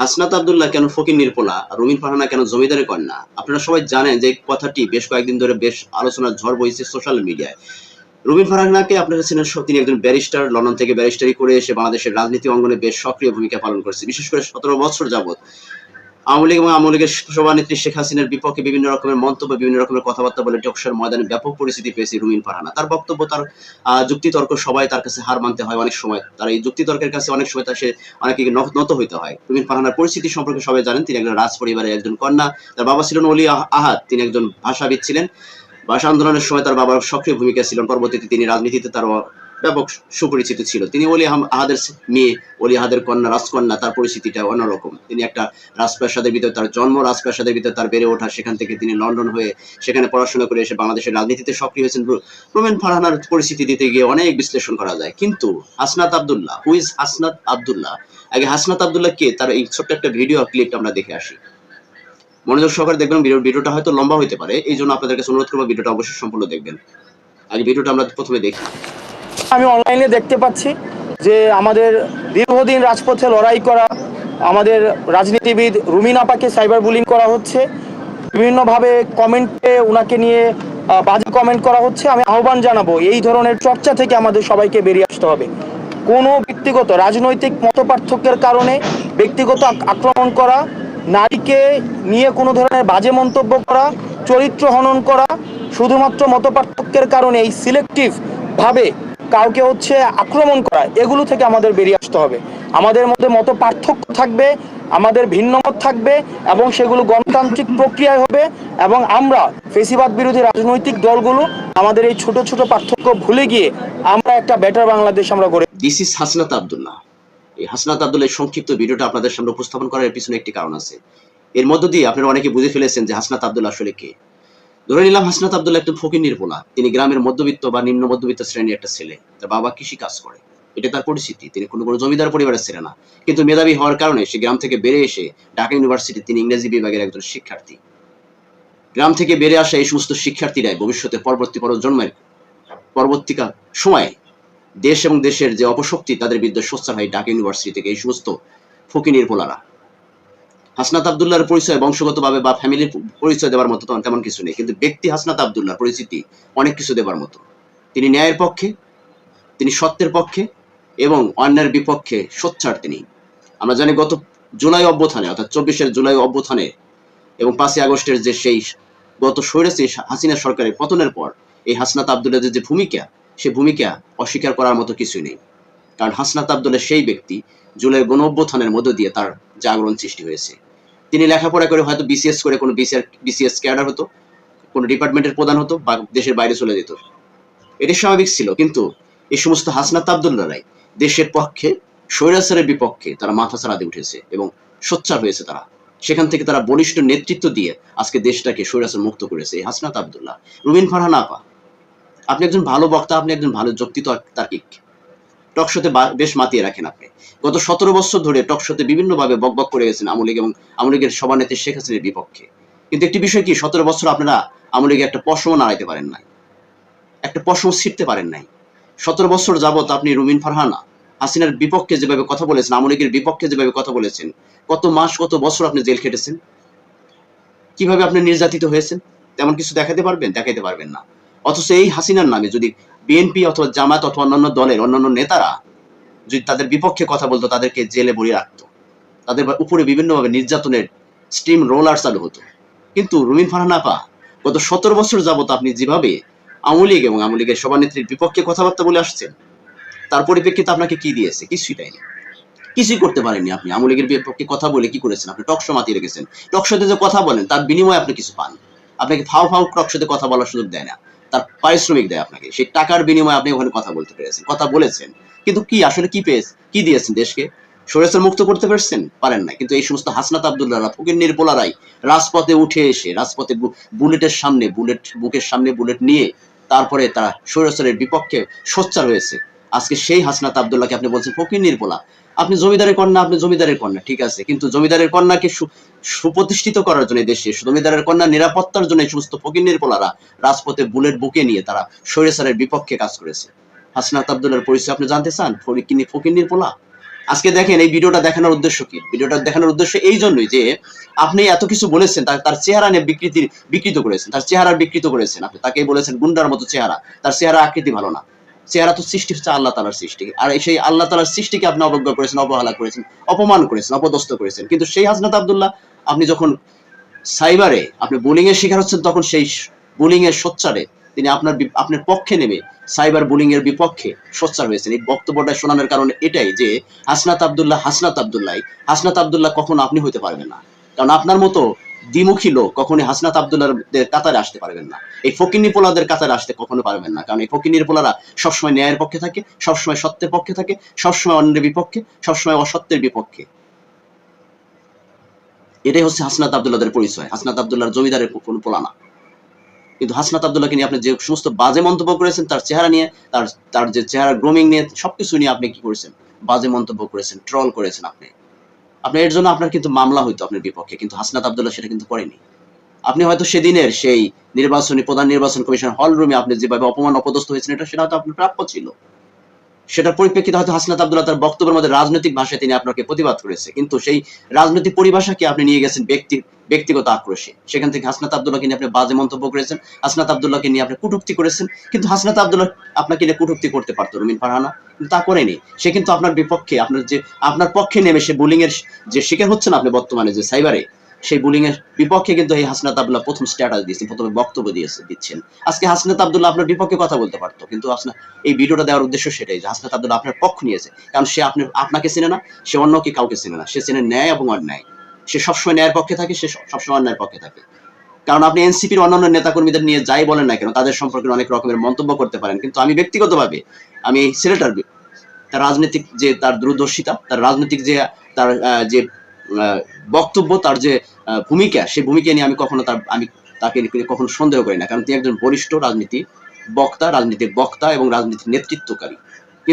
হাসনাত আবদুল্লাহ কেন ফকির আর রুমিন ফারহানা কেন জমিদারের কন্যা? আপনারা সবাই জানেন যে কথাটি বেশ কয়েকদিন ধরে বেশ আলোচনার ঝড় বইছে সোশ্যাল মিডিয়ায়। রুমিন ফারহানাকে আপনারা চিনেন তিনি একজন ব্যারিস্টার, লন্ডন থেকে ব্যারিস্টারি করে এসে বাংলাদেশের রাজনীতি অঙ্গনে বেশ সক্রিয় ভূমিকা পালন করেছে বিশেষ করে সতেরো বছর যাবত আওয়ামী লীগ এবং আওয়ামী লীগের সভানেত্রী শেখ হাসিনার বিপক্ষে বিভিন্ন রকমের মন্তব্য, বিভিন্ন রকমের কথাবার্তা বলে টকশোর ময়দানে ব্যাপক পরিস্থিতি পেয়েছে রুমিন ফারহানা। তার বক্তব্য, তার যুক্তিতর্ক সবাই তার কাছে হার মানতে হয় অনেক সময়। তার এই যুক্তিতর্কের কাছে অনেক সময় তার সে অনেকে নত হইতে হয়। রুমিন ফারহানার পরিস্থিতি সম্পর্কে সবাই জানেন, তিনি একজন রাজ পরিবারের একজন কন্যা। তার বাবা ছিলেন অলি আহ- আহাদ, তিনি একজন ভাষাবিদ ছিলেন। ভাষা আন্দোলনের সময় তার বাবার সক্রিয় ভূমিকা ছিলেন। পরবর্তীতে তিনি রাজনীতিতে তার ব্যাপক সুপরিচিত ছিল। তিনি অলি আহাদের মেয়ে অলি আহাদের কন্যা, রাজকন্যা, তার পরিস্থিতিটা অন্যরকম। তিনি একটা রাজপ্রাসাদের ভিতরে তার জন্ম, রাজপ্রাসাদের ভিতরে তার বেড়ে ওঠা, সেখান থেকে তিনি লন্ডন হয়ে সেখানে পড়াশোনা করে এসে বাংলাদেশের রাজনীতিতে সক্রিয় হয়েছেন। রুমেন ফারহানার পরিস্থিতি দিতে গিয়ে অনেক বিশ্লেষণ করা যায়। কিন্তু হাসনাত আবদুল্লাহ হু ইজ হাসনাত আব্দুল্লাহ? আগে হাসনাত আবদুল্লাহ কে? তার এই ছোট্ট একটা ভিডিও ক্লিপ আমরা দেখে আসি। মনোযোগ সহকারে দেখবেন ভিডিও ভিডিওটা হয়তো লম্বা হইতে পারে এই জন্য আপনাদের কাছে অনুরোধ করব ভিডিওটা অবশ্যই সম্পূর্ণ দেখবেন। আগে ভিডিওটা আমরা প্রথমে দেখি। আমি অনলাইনে দেখতে পাচ্ছি যে আমাদের দীর্ঘদিন রাজপথে লড়াই করা, আমাদের রাজনীতিবিদ রুমিন আপাকে সাইবার বুলিং করা হচ্ছে। বিভিন্নভাবে কমেন্টে ওনাকে নিয়ে বাজে কমেন্ট করা হচ্ছে। আমি আহ্বান জানাব, এই ধরনের চর্চা থেকে আমাদের সবাইকে বেরিয়ে আসতে হবে। কোনো ব্যক্তিগত রাজনৈতিক মতপার্থক্যের কারণে ব্যক্তিগত আক্রমণ করা, নারীকে নিয়ে কোনো ধরনের বাজে মন্তব্য করা, চরিত্র হনন করা, শুধুমাত্র মতপার্থক্যের কারণে এই সিলেক্টিভ ভাবে কাউকে হচ্ছে আক্রমণ করা, এগুলো থেকে আমাদের বেরিয়ে আসতে হবে। আমাদের মধ্যে মত পার্থক্য থাকবে, আমাদের ভিন্নমত থাকবে এবং সেগুলো গণতান্ত্রিক প্রক্রিয়ায় হবে এবং আমরা ফেসিবাদ বিরোধী রাজনৈতিক দলগুলো আমাদের এই ছোট ছোট পার্থক্য ভুলে গিয়ে আমরা একটা বেটার বাংলাদেশ আমরা গড়ে দিস ইজ হাসনাত আব্দুল্লাহ এই হাসনাত আব্দুল্লাহ সংক্ষিপ্ত ভিডিওটা আপনাদের সামনে উপস্থাপন করার পিছনে একটি কারণ আছে। এর মধ্য দিয়ে আপনারা অনেকে বুঝে ফেলেছেন যে হাসনাত আব্দুল্লাহ আসলে কে। ধরে নিলাম হাসনাত আব্দুল্লাহ একজন ফকির নির্পোলা তিনি গ্রামের মধ্যবিত্ত বা নিম্ন মধ্যবিত্ত শ্রেণির একটা ছেলে। তার বাবা কৃষি কাজ করে। এটা তার পরিস্থিতি তিনি কোনো কোনো জমিদার পরিবারের ছেলে না। কিন্তু মেধাবী হওয়ার কারণে সে গ্রাম থেকে বেড়ে এসে ঢাকা ইউনিভার্সিটি তিনি ইংরেজি বিভাগের একজন শিক্ষার্থী। গ্রাম থেকে বেড়ে আসা এই সমস্ত শিক্ষার্থীরাই ভবিষ্যতে পরবর্তী প্রজন্মের পরবর্তীকা সময়ে দেশ এবং দেশের যে অপশক্তি, তাদের বিরুদ্ধে সোচ্চার হয় ঢাকা ইউনিভার্সিটি থেকে এই সমস্ত ফকিনীর পোলারা। হাসনাত আবদুল্লাহর পরিচয় বংশগতভাবে বা ফ্যামিলির পরিচয় দেওয়ার মতো তেমন- কিছু নেই। কিন্তু ব্যক্তি হাসনাত আবদুল্লাহর পরিচিতি অনেক কিছু দেওয়ার মতো। তিনি ন্যায়ের পক্ষে, তিনি সত্যের পক্ষে এবং অন্যের বিপক্ষে সোচ্চার তিনি। আমরা জানি গত জুলাই অভ্যুত্থানে, অর্থাৎ চব্বিশের জুলাই অভ্যুত্থানে এবং পাঁচই আগস্টের যে সেই গত সৈরাসি হাসিনা সরকারের পতনের পর এই হাসনাত আবদুল্লাহর যে ভূমিকা, সে ভূমিকা অস্বীকার করার মতো কিছুই নেই। কারণ হাসনাত আবদুল্লাহ সেই ব্যক্তি জুলাই গণ অভ্যুত্থানের মধ্য দিয়ে তার জাগরণ সৃষ্টি হয়েছে। তিনি লেখাপড়া করে হয়তো বিসিএস করে কোনো বিসিআর বিসিএস ক্যাডার হতো, কোনো ডিপার্টমেন্টের প্রধান হতো বা দেশের বাইরে চলে যেত। এটি স্বাভাবিক ছিল, কিন্তু এই সমস্ত হাসনাত আবদুল্লাহরাই দেশের পক্ষে, স্বৈরাচারের বিপক্ষে তারা মাথা ছাড়া দিয়ে উঠেছে এবং সোচ্চার হয়েছে তারা। সেখান থেকে তারা বলিষ্ঠ নেতৃত্ব দিয়ে আজকে দেশটাকে স্বৈরাচার মুক্ত করেছে এই হাসনাত আবদুল্লাহ। রুমিন ফারহান আপা, আপনি একজন ভালো বক্তা, আপনি একজন ভালো যুক্তি তার্কিক। টকশোতে বেশ মাতিয়ে রাখেন আপনি। গত সতেরো বছর ধরে টকশোতে বিভিন্নভাবে বকবক করে গেছেন আওয়ামী লীগ এবং আওয়ামী লীগের সভানেত্রী শেখ হাসিনার বিপক্ষে। কিন্তু একটি বিষয় কি, সতেরো বছর আপনারা আওয়ামী লীগের একটা পশমও নাড়াইতে পারেন নাই। একটা পশম ছিটতে পারেন নাই। সতেরো বছর যাবত আপনি রুমিন ফারহানা, হাসিনার বিপক্ষে যেভাবে কথা বলেছেন আওয়ামী লীগের বিপক্ষে যেভাবে কথা বলেছেন, কত মাস, কত বছর আপনি জেল খেটেছেন? কীভাবে আপনি নির্যাতিত হয়েছেন? তেমন কিছু দেখাতে পারবেন? দেখাতে পারবেন না। অথচ এই হাসিনার নামে যদি বিএনপি অথবা জামাত অথবা অন্যান্য দলের, অন্যান্য নেতারা যদি তাদের বিপক্ষে কথা বলতো, তাদেরকে জেলে ভরিয়ে রাখতো। তাদের উপরে বিভিন্নভাবে নির্যাতনের স্টিম রোলার চালু হতো। কিন্তু রুমিন ফারহান আপা, গত সতেরো বছর যাবত আপনি যেভাবে আওয়ামী লীগ এবং আওয়ামী লীগের সভানেত্রীর বিপক্ষে কথাবার্তা বলে আসছেন, তার পরিপ্রেক্ষিতে আপনাকে কি দিয়েছে? কিছুই দেয়নি। কিছুই করতে পারেননি আপনি। আওয়ামী লীগের বিপক্ষে কথা বলে কি করেছেন? আপনি টকশো মাতিয়ে রেখেছেন। টকশোতে যে কথা বলেন, তার বিনিময়ে আপনি কিছু পান। আপনাকে ফাও ফাও টকশোতে কথা বলার সুযোগ দেয় না। তার পারিশ্রমিক দেয় আপনাকে। সেই টাকার বিনিময়ে আপনি ওখানে কথা বলতে পেরেছেন, কথা বলেছেন। কিন্তু কি, আসলে কি পেয়েছে, কি দিয়েছেন দেশকে? সরেসের মুক্ত করতে পারছেন? পারেন না কিন্তু এই সমস্ত হাসনাত আবদুল্লাহরা ফকির নির্পোলারাই রাজপথে উঠে এসে রাজপথে বুলেটের সামনে, বুলেট, বুকের সামনে বুলেট নিয়ে তারপরে তারা সৈরাচারের বিপক্ষে সোচ্চার হয়েছে। আজকে সেই হাসনাত আবদুল্লাহকে আপনি বলছেন ফকির নির্পোলা আপনি জমিদারের কন্যা, আপনি জমিদারের কন্যা, ঠিক আছে? কিন্তু জমিদারের কন্যাকে সুপ্রতিষ্ঠিত করার জন্য দেশে জমিদারের কন্যা নিরাপত্তার জন্য এই সমস্ত ফকির নির্পোলারা রাজপথে বুলেট বুকে নিয়ে তারা সৈরাচারের বিপক্ষে কাজ করেছে। হাসনাত আবদুল্লাহর পরিচয় আপনি জানতে চান? ফকির ফকির নির্পোলা আজকে দেখেন এই ভিডিওটা দেখানোর উদ্দেশ্য কি? ভিডিওটা দেখানোর উদ্দেশ্য এই জন্যই যে আপনি এত কিছু বলেছেন, তার চেহারা নিয়ে বিকৃতি বিকৃত করেছেন, তার চেহারা বিকৃত করেছেন। আপনি তাকে বলেছেন, গুন্ডার মতো চেহারা, তার চেহারা আকৃতি ভালো না। চেহারা তো সৃষ্টি হচ্ছে আল্লাহ তালার সৃষ্টি। আর সেই আল্লাহ তালার সৃষ্টিকে আপনি অবজ্ঞা করেছেন, অবহেলা করেছেন, অপমান করেছেন, অপদস্থ করেছেন। কিন্তু সেই হাসনাত আব্দুল্লাহ, আপনি যখন সাইবারে আপনি বুলিং এর শিকার হচ্ছেন, তখন সেই বুলিং এর সোচ্চারে তিনি আপনার আপনার পক্ষে নেমে সাইবার বুলিং এর বিপক্ষে সোচ্চার হয়েছেন। এই বক্তব্যটা শোনানোর কারণ এটাই যে, হাসনাত আবদুল্লাহ হাসনাত আবদুল্লাহ হাসনাত আবদুল্লাহ কখনো আপনি হইতে পারবেন না। কারণ আপনার মতো দ্বিমুখী লোক, কখনোই হাসনাত আব্দুল্লাহর কাতারে আসতে পারবেন না। এই ফকিনি পোলাদের কাতারে আসতে কখনো পারবেন না। কারণ এই ফকিনির পোলারা সবসময় ন্যায়ের পক্ষে থাকে, সবসময় সত্যের পক্ষে থাকে, সবসময় অন্যের বিপক্ষে, সবসময় অসত্যের বিপক্ষে। এটাই হচ্ছে হাসনাত আব্দুল্লাদের পরিচয়। হাসনাত আব্দুল্লাহর জমিদারের কোনো পোলা না কিন্তু হাসনাত আব্দুল্লাহকে নিয়ে আপনি যে সমস্ত বাজে মন্তব্য করেছেন, তার চেহারা নিয়ে, তার তার যে চেহারা গ্রোমিং নিয়ে, সবকিছু নিয়ে আপনি কি করেছেন? বাজে মন্তব্য করেছেন ট্রল করেছেন আপনি। আপনি এর জন্য আপনার কিন্তু মামলা হইতো আপনার বিপক্ষে, কিন্তু হাসনাত আব্দুল্লাহ সেটা কিন্তু করেনি। আপনি হয়তো সেদিনের সেই নির্বাচনী, প্রধান নির্বাচন কমিশন হল রুমে আপনি যেভাবে অপমান, অপদস্থ হয়েছেন, এটা সেটা হয়তো আপনার প্রাপ্য ছিল। সেটার পরিপ্রেক্ষিতে হয়তো হাসনাত আব্দুল্লাহ তার বক্তব্যের মধ্যে রাজনৈতিক ভাষায় তিনি আপনাকে প্রতিবাদ করেছে, কিন্তু সেই রাজনৈতিক পরিভাষাকে আপনি নিয়ে গেছেন ব্যক্তি, ব্যক্তিগত আক্রোশে। সেখান থেকে হাসনাত আব্দুল্লাহকে নিয়ে আপনি বাজে মন্তব্য করেছেন, হাসনাত আব্দুল্লাহকে নিয়ে আপনি কটূক্তি করেছেন, কিন্তু হাসনাত আব্দুল্লাহ আপনাকে নিয়ে কটূক্তি করতে পারতো রুমিন ফারহানা। তা করেনি। সে কিন্তু আপনার বিপক্ষে, আপনার যে, আপনার পক্ষে নেমে সে বুলিং এর যে শিকার হচ্ছেন আপনি বর্তমানে যে সাইবারে সেই বুলিং এর বিপক্ষে কিন্তু এই হাসনাত আব্দুল্লাহ প্রথম স্ট্যাটাস দিয়েছেন, প্রথমে বক্তব্য দিয়েছে দিচ্ছেন। আজকে হাসনাত আব্দুল্লাহ আপনার বিপক্ষে কথা বলতে পারতো, কিন্তু আপনার এই ভিডিওটা দেওয়ার উদ্দেশ্য সেটাই যে হাসনাত আব্দুল্লাহ আপনার পক্ষ নিয়েছে, কারণ সে আপনি আপনাকে চেনে না, সে অন্য কি কাউকে চেনে না, সে চেনে ন্যায় এবং অন্যায়। সে সবসময় ন্যায়ের পক্ষে থাকে, সে সবসময় অন্যায়ের পক্ষে থাকে। কারণ আপনি এনসিপির অন্যান্য নেতাকর্মীদের নিয়ে যাই বলেন না কেন, তাদের সম্পর্কে অনেক রকমের মন্তব্য করতে পারেন। কিন্তু আমি ব্যক্তিগতভাবে, আমি এই ছেলেটার তার রাজনৈতিক যে তার দূরদর্শিতা, তার রাজনৈতিক যে, তার যে বক্তব্য, তার যে ভূমিকা, সেই ভূমিকা নিয়ে আমি কখনো তার, আমি তাকে কখনো সন্দেহ করি না। কারণ তিনি একজন বরিষ্ঠ রাজনীতি বক্তা, রাজনীতির বক্তা এবং রাজনীতির নেতৃত্বকারী।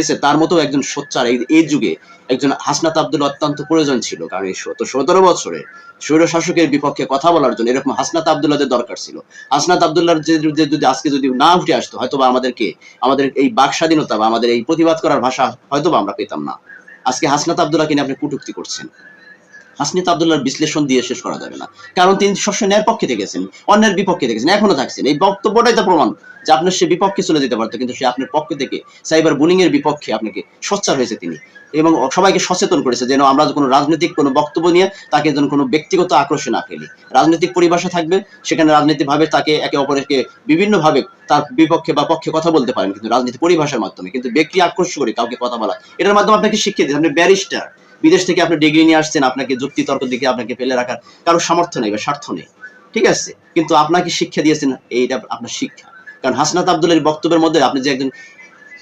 আছে তার মতো একজন সোচ্চার। এই যুগে একজন হাসনাত আব্দুল অত্যন্ত প্রয়োজন ছিল, কারণ এই তো সতেরো বছরে স্বৈর শাসকের বিপক্ষে কথা বলার জন্য এরকম হাসনাত আবদুল্লাদের দরকার ছিল। হাসনাত আবদুল্লার যে যদি আজকে যদি না উঠে আসতো হয়তো বা আমাদেরকে, আমাদের এই বাক স্বাধীনতা বা আমাদের এই প্রতিবাদ করার ভাষা হয়তো বা আমরা পেতাম না। আজকে হাসনাত আব্দুল্লাহকে নিয়ে আপনি কটুক্তি করছেন। হাসনাত আব্দুল্লাহর বিশ্লেষণ দিয়ে শেষ করা যাবে না। কারণ তিনি সবসময় ন্যায়ের পক্ষে থেকেছেন, অন্যের বিপক্ষে থেকেছেন, এখনও থাকছেন। এই বক্তব্যটাই তো প্রমাণ যে আপনার সে বিপক্ষে চলে যেতে পারতো, কিন্তু সে আপনার পক্ষ থেকে সাইবার বুলিং এর বিপক্ষে আপনাকে সোচ্চার হয়েছে তিনি। এবং সবাইকে সচেতন করেছে যেন আমরা কোনো রাজনৈতিক কোনো বক্তব্য নিয়ে তাকে যেন কোনো ব্যক্তিগত আকর্ষণ না ফেলি। রাজনৈতিক পরিভাষা থাকবে, সেখানে রাজনীতিভাবে তাকে একে অপরকে বিভিন্নভাবে তার বিপক্ষে বা পক্ষে কথা বলতে পারেন, কিন্তু রাজনীতি পরিভাষার মাধ্যমে। কিন্তু ব্যক্তি আক্রোশ করে কাউকে কথা বলা, এটার মাধ্যমে আপনাকে দিচ্ছে আপনি ব্যারিস্টার। বিদেশ থেকে আপনি ডিগ্রি নিয়ে আসছেন, আপনাকে যুক্তি তর্ক দিকে আপনাকে ফেলে রাখার কারও সামর্থ্য নেই বা স্বার্থ নেই। ঠিক আছে? কিন্তু আপনাকে শিক্ষা দিয়েছেন, এইটা আপনার শিক্ষা। কারণ হাসনাত আব্দুলের বক্তব্যের মধ্যে আপনি যে একজন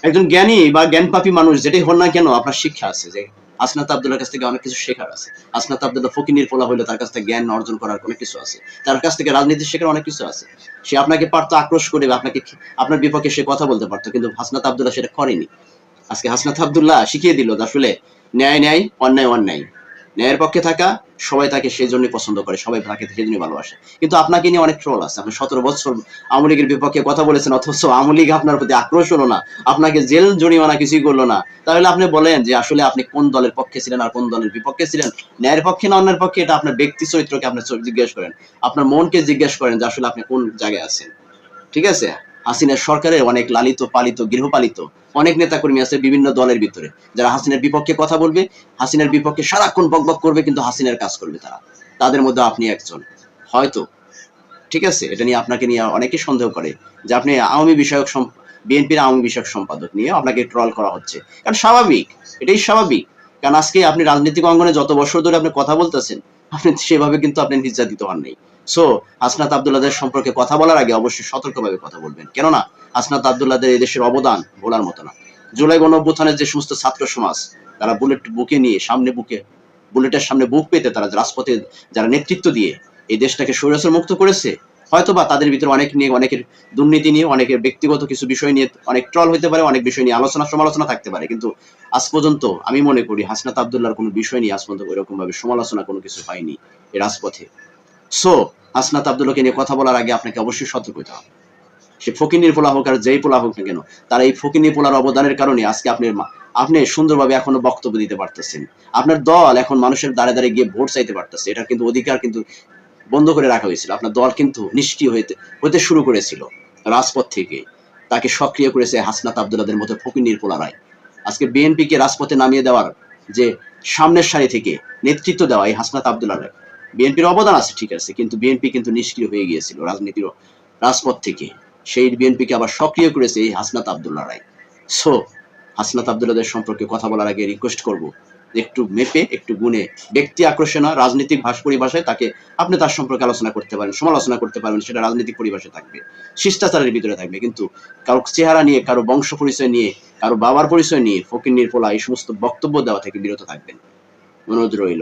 একজন জ্ঞানী বা জ্ঞানপাপী মানুষ, যেটাই হন না কেন, আপনার শিক্ষা আছে যে আসনাত আব্দুল্লার কাছ থেকে অনেক কিছু শেখার আছে। আসনাত আব্দুল্লাহ ফকিনির পোলা হইলে তার কাছ থেকে জ্ঞান অর্জন করার অনেক কিছু আছে। তার কাছ থেকে রাজনীতি শেখার অনেক কিছু আছে। সে আপনাকে পারতো আক্রোশ করে আপনাকে, আপনার বিপক্ষে সে কথা বলতে পারতো, কিন্তু হাসনাত আব্দুল্লাহ সেটা করেনি। আজকে হাসনাত আব্দুল্লাহ শিখিয়ে দিল আসলে ন্যায় ন্যায় অন্যায় অন্যায়। ন্যায়ের পক্ষে থাকা, সবাই তাকে সেই জন্যই পছন্দ করে, সবাই তাকে সেই জন্যই ভালোবাসে। কিন্তু আপনাকে নিয়ে অনেক ট্রোল আছে। আপনি সতেরো বছর আওয়ামী লীগের বিপক্ষে কথা বলেছেন, অথচ আওয়ামী লীগ আপনার প্রতি আক্রোশ হলো না, আপনাকে জেল, জরিমানা কিছুই করল না। তাহলে আপনি বলেন যে আসলে আপনি কোন দলের পক্ষে ছিলেন আর কোন দলের বিপক্ষে ছিলেন? ন্যায়ের পক্ষে না অন্যের পক্ষে? এটা আপনার ব্যক্তি চরিত্রকে আপনি জিজ্ঞেস করেন। আপনার মনকে জিজ্ঞেস করেন যে আসলে আপনি কোন জায়গায় আছেন। ঠিক আছে? হাসিনার সরকারের অনেক লালিত, পালিত, গৃহপালিত অনেক নেতাকর্মী আছে বিভিন্ন দলের ভিতরে। যারা হাসিনার বিপক্ষে কথা বলবে, হাসিনার বিপক্ষে সারাক্ষণ বকবক করবে, কিন্তু হাসিনার কাজ করবে তারা। তাদের মধ্যে আপনি একজন। হয়তো, ঠিক আছে? এটা নিয়ে আপনাকে নিয়ে অনেকে সন্দেহ করে যে আপনি আওয়ামী বিষয়ক বিএনপির আওয়ামী বিষয়ক সম্পাদক নিয়ে আপনাকে ট্রল করা হচ্ছে। কারণ স্বাভাবিক, এটাই স্বাভাবিক। কারণ আজকে আপনি রাজনৈতিক অঙ্গনে যত বছর ধরে আপনি কথা বলতেছেন, আপনি সেভাবে কিন্তু আপনি নির্যাতিত হন নাই। সো হাসনাত আবদুল্লাদের সম্পর্কে কথা বলার আগে অবশ্যই সতর্কভাবে কথা বলবেন। কেননা, হাসনাত আবদুল্লাদের এই দেশের অবদান বলার মতো না। জুলাই গণঅভ্যুত্থানের যে সমস্ত ছাত্র সমাজ, তারা বুলেট বুকে নিয়ে সামনে বুকে, বুলেটের সামনে বুক পেতে তারা রাজপথে যারা নেতৃত্ব দিয়ে এই দেশটাকে স্বৈরাচার মুক্ত করেছে, হয়তোবা তাদের ভিতরে অনেক নিয়ে, অনেকের দুর্নীতি নিয়ে, অনেকের ব্যক্তিগত কিছু বিষয় নিয়ে অনেক ট্রল হতে পারে, অনেক বিষয় নিয়ে আলোচনা সমালোচনা থাকতে পারে। কিন্তু আজ পর্যন্ত আমি মনে করি হাসনাত আবদুল্লাহর কোনো বিষয় নিয়ে আজ পর্যন্ত ওইরকম ভাবে সমালোচনা কোনো কিছু হয়নি এই রাজপথে। সো হাসনাত আবদুল্লাহকে নিয়ে কথা বলার আগে আপনাকে অবশ্যই সতর্ক হতে হবে। সে ফকিনির পোলা হোক আর যেই পোলা হোক না কেন, তার এই ফকিনি পোলার অবদানের কারণে আজকে আপনি আপনি সুন্দরভাবে এখনও বক্তব্য দিতে পারতেছেন। আপনার দল এখন মানুষের দ্বারে দ্বারে গিয়ে ভোট চাইতে পারতেছে। এটা কিন্তু অধিকার কিন্তু বন্ধ করে রাখা হয়েছিল। আপনার দল কিন্তু নিষ্ক্রিয় হইতে হতে শুরু করেছিল রাজপথ থেকে। তাকে সক্রিয় করেছে হাসনাত আবদুল্লাদের মতো ফকির পোলারায় আজকে বিএনপিকে রাজপথে নামিয়ে দেওয়ার যে সামনের সারি থেকে নেতৃত্ব দেওয়া এই হাসনাত আবদুল্লাহ বিএনপির অবদান আছে, ঠিক আছে, কিন্তু বিএনপি কিন্তু নিষ্ক্রিয় হয়ে গিয়েছিল রাজনীতির রাজপথ থেকে। সেই বিএনপিকে আবার সক্রিয় করেছে এই হাসনাত আবদুল্লাহ রায়। সো হাসনাত আবদুল্লাদের সম্পর্কে কথা বলার আগে রিকোয়েস্ট করব, একটু মেপে, একটু গুণে ব্যক্তি আকর্ষণা রাজনৈতিক ভাষ পরিভাষায় তাকে আপনি তার সম্পর্কে আলোচনা করতে পারেন, সমালোচনা করতে পারবেন সেটা রাজনৈতিক পরিভাষায় থাকবে। শিষ্টাচারের ভিতরে থাকবে, কিন্তু কারও চেহারা নিয়ে, কারও বংশ পরিচয় নিয়ে, কারও বাবার পরিচয় নিয়ে, ফকির নির্পলা এই সমস্ত বক্তব্য দেওয়া থেকে বিরত থাকবেন। অনুরোধ রইল।